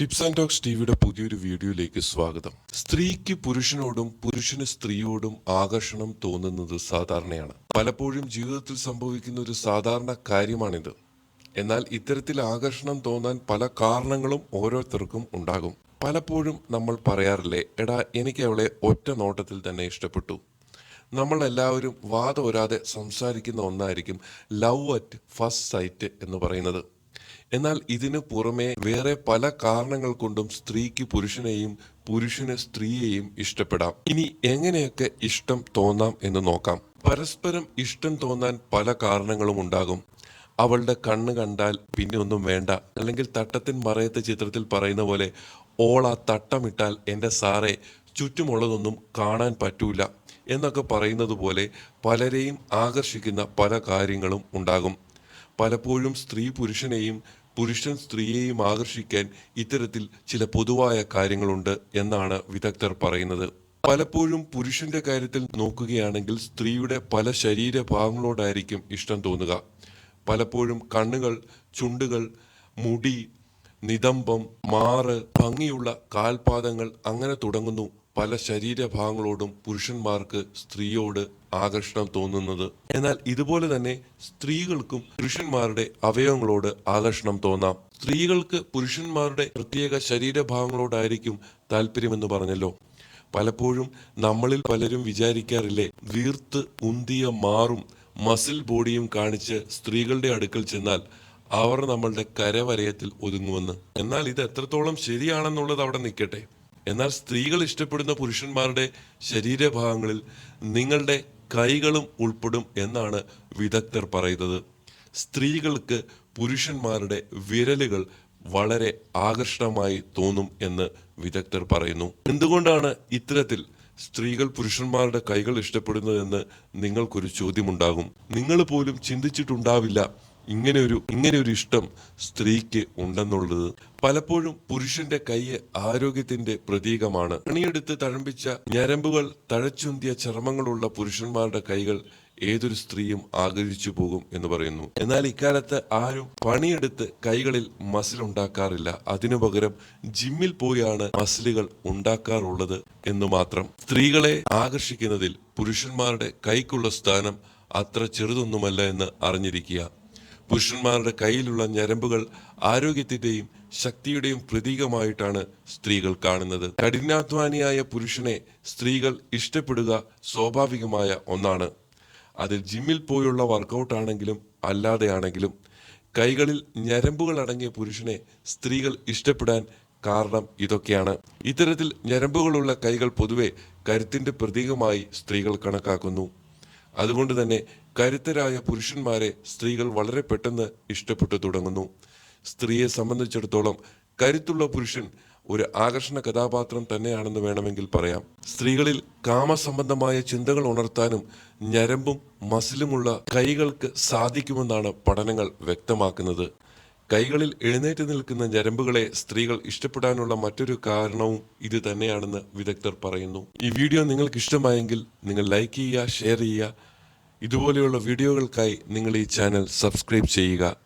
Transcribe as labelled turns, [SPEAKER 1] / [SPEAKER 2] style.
[SPEAKER 1] Tips and talks ടിവിയുടെ പുതിയൊരു വീഡിയോയിലേക്ക് സ്വാഗതം. സ്ത്രീക്ക് പുരുഷനോടും പുരുഷന് സ്ത്രീയോടും ആകർഷണം തോന്നുന്നത് സാധാരണയാണ്. പലപ്പോഴും ജീവിതത്തിൽ സംഭവിക്കുന്ന ഒരു സാധാരണ കാര്യമാണിത്. എന്നാൽ ഇത്തരത്തിൽ ആകർഷണം തോന്നാൻ പല കാരണങ്ങളും ഓരോരുത്തർക്കും ഉണ്ടാകും. പലപ്പോഴും നമ്മൾ പറയാറില്ലേ എടാ എനിക്ക് അവളെ ഒറ്റ നോട്ടത്തിൽ തന്നെ ഇഷ്ടപ്പെട്ടു. നമ്മൾ എല്ലാവരും വാദോരാതെ സംസാരിക്കുന്ന ഒന്നായിരിക്കും ലവ് അറ്റ് ഫസ്റ്റ് സൈറ്റ് എന്ന് പറയുന്നത്. എന്നാൽ ഇതിനു പുറമെ വേറെ പല കാരണങ്ങൾ കൊണ്ടും സ്ത്രീക്ക് പുരുഷനെയും പുരുഷന് സ്ത്രീയെയും ഇഷ്ടപ്പെടാം. ഇനി എങ്ങനെയൊക്കെ ഇഷ്ടം തോന്നാം എന്ന് നോക്കാം. പരസ്പരം ഇഷ്ടം തോന്നാൻ പല കാരണങ്ങളും ഉണ്ടാകും. അവളുടെ കണ്ണ് കണ്ടാൽ പിന്നെ ഒന്നും വേണ്ട. അല്ലെങ്കിൽ തട്ടത്തിൻ മറയത്തെ ചിത്രത്തിൽ പറയുന്ന പോലെ ഓള തട്ടമിട്ടാൽ എന്റെ സാറെ ചുറ്റുമുള്ളതൊന്നും കാണാൻ പറ്റൂല എന്നൊക്കെ പറയുന്നത് പോലെ പലരെയും ആകർഷിക്കുന്ന പല കാര്യങ്ങളും ഉണ്ടാകും. പലപ്പോഴും സ്ത്രീ പുരുഷനെയും പുരുഷൻ സ്ത്രീയെയും ആകർഷിക്കാൻ ഇത്തരത്തിൽ ചില പൊതുവായ കാര്യങ്ങളുണ്ട് എന്നാണ് വിദഗ്ധർ പറയുന്നത്. പലപ്പോഴും പുരുഷന്റെ കാര്യത്തിൽ നോക്കുകയാണെങ്കിൽ സ്ത്രീയുടെ പല ശരീരഭാഗങ്ങളോടായിരിക്കും ഇഷ്ടം തോന്നുക. പലപ്പോഴും കണ്ണുകൾ ചുണ്ടുകൾ മുടി നിതംബം മാറ് ഭംഗിയുള്ള കാൽപാദങ്ങൾ അങ്ങനെ തുടങ്ങുന്നു. പല ശരീരഭാഗങ്ങളോടും പുരുഷന്മാർക്ക് സ്ത്രീയോട് ആകർഷണം തോന്നുന്നത്. എന്നാൽ ഇതുപോലെ തന്നെ സ്ത്രീകൾക്കും പുരുഷന്മാരുടെ അവയവങ്ങളോട് ആകർഷണം തോന്നാം. സ്ത്രീകൾക്ക് പുരുഷന്മാരുടെ പ്രത്യേക ശരീരഭാഗങ്ങളോടായിരിക്കും താല്പര്യമെന്ന് പറഞ്ഞല്ലോ. പലപ്പോഴും നമ്മളിൽ പലരും വിചാരിക്കാറില്ലേ വീർത്ത് ഉന്തിയ മാറും മസിൽ ബോഡിയും കാണിച്ച് സ്ത്രീകളുടെ അടുക്കൽ ചെന്നാൽ അവർ നമ്മളുടെ കരവരയത്തിൽ ഒതുങ്ങുമെന്ന്. എന്നാൽ ഇത് എത്രത്തോളം ശരിയാണെന്നുള്ളത് അവിടെ നിൽക്കട്ടെ. എന്നാൽ സ്ത്രീകൾ ഇഷ്ടപ്പെടുന്ന പുരുഷന്മാരുടെ ശരീരഭാഗങ്ങളിൽ നിങ്ങളുടെ കൈകളും ഉൾപ്പെടും എന്നാണ് വിദഗ്ധർ പറയുന്നത്. സ്ത്രീകൾക്ക് പുരുഷന്മാരുടെ വിരലുകൾ വളരെ ആകർഷണമായി തോന്നും എന്ന് വിദഗ്ധർ പറയുന്നു. എന്തുകൊണ്ടാണ് ഇത്തരത്തിൽ സ്ത്രീകൾ പുരുഷന്മാരുടെ കൈകൾ ഇഷ്ടപ്പെടുന്നതെന്ന് നിങ്ങൾക്കൊരു ചോദ്യമുണ്ടാകും. നിങ്ങൾ പോലും ചിന്തിച്ചിട്ടുണ്ടാവില്ല ഇങ്ങനെ ഒരു ഇങ്ങനെ ഒരു ഇഷ്ടം സ്ത്രീക്ക് ഉണ്ടെന്നുള്ളത് പലപ്പോഴും പുരുഷന്റെ കൈ ആരോഗ്യത്തിന്റെ പ്രതീകമാണ്. പണിയെടുത്ത് തഴമ്പിച്ച ഞരമ്പുകൾ തഴച്ചുന്തിയ ചർമ്മങ്ങളുള്ള പുരുഷന്മാരുടെ കൈകൾ ഏതൊരു സ്ത്രീയും ആഗ്രഹിച്ചു പോകും എന്ന് പറയുന്നു. എന്നാൽ ഇക്കാലത്ത് ആരും പണിയെടുത്ത് കൈകളിൽ മസിൽ ഉണ്ടാക്കാറില്ല. അതിനു പകരം ജിമ്മിൽ പോയാണ് മസിലുകൾ ഉണ്ടാക്കാറുള്ളത് എന്ന് മാത്രം. സ്ത്രീകളെ ആകർഷിക്കുന്നതിൽ പുരുഷന്മാരുടെ കൈക്കുള്ള സ്ഥാനം അത്ര ചെറുതൊന്നുമല്ല എന്ന് അറിഞ്ഞിരിക്കുക. പുരുഷന്മാരുടെ കയ്യിലുള്ള ഞരമ്പുകൾ ആരോഗ്യത്തിന്റെയും ശക്തിയുടെയും പ്രതീകമായിട്ടാണ് സ്ത്രീകൾ കാണുന്നത്. കഠിനാധ്വാനിയായ പുരുഷനെ സ്ത്രീകൾ ഇഷ്ടപ്പെടുക സ്വാഭാവികമായ ഒന്നാണ്. അതിൽ ജിമ്മിൽ പോയുള്ള വർക്കൗട്ട് ആണെങ്കിലും അല്ലാതെയാണെങ്കിലും കൈകളിൽ ഞരമ്പുകൾ അടങ്ങിയ പുരുഷനെ സ്ത്രീകൾ ഇഷ്ടപ്പെടാൻ കാരണം ഇതൊക്കെയാണ്. ഇത്തരത്തിൽ ഞരമ്പുകളുള്ള കൈകൾ പൊതുവെ കരുത്തിന്റെ പ്രതീകമായി സ്ത്രീകൾ കണക്കാക്കുന്നു. അതുകൊണ്ട് തന്നെ കരുത്തരായ പുരുഷന്മാരെ സ്ത്രീകൾ വളരെ പെട്ടെന്ന് ഇഷ്ടപ്പെട്ടു തുടങ്ങുന്നു. സ്ത്രീയെ സംബന്ധിച്ചിടത്തോളം കരുത്തുള്ള പുരുഷൻ ഒരു ആകർഷണ കഥാപാത്രം തന്നെയാണെന്ന് വേണമെങ്കിൽ പറയാം. സ്ത്രീകളിൽ കാമസംബന്ധമായ ചിന്തകൾ ഉണർത്താനും ഞരമ്പും മസിലുമുള്ള കൈകൾക്ക് സാധിക്കുമെന്നാണ് പഠനങ്ങൾ വ്യക്തമാക്കുന്നത്. കൈകളിൽ എഴുന്നേറ്റ് നിൽക്കുന്ന ഞരമ്പുകളെ സ്ത്രീകൾ ഇഷ്ടപ്പെടാനുള്ള മറ്റൊരു കാരണവും ഇത് തന്നെയാണെന്ന് വിദഗ്ധർ പറയുന്നു. ഈ വീഡിയോ നിങ്ങൾക്ക് ഇഷ്ടമായെങ്കിൽ നിങ്ങൾ ലൈക്ക് ചെയ്യുക ഷെയർ ചെയ്യുക. ഇതുപോലെയുള്ള വീഡിയോകൾക്കായി നിങ്ങൾ ഈ ചാനൽ സബ്സ്ക്രൈബ് ചെയ്യുക.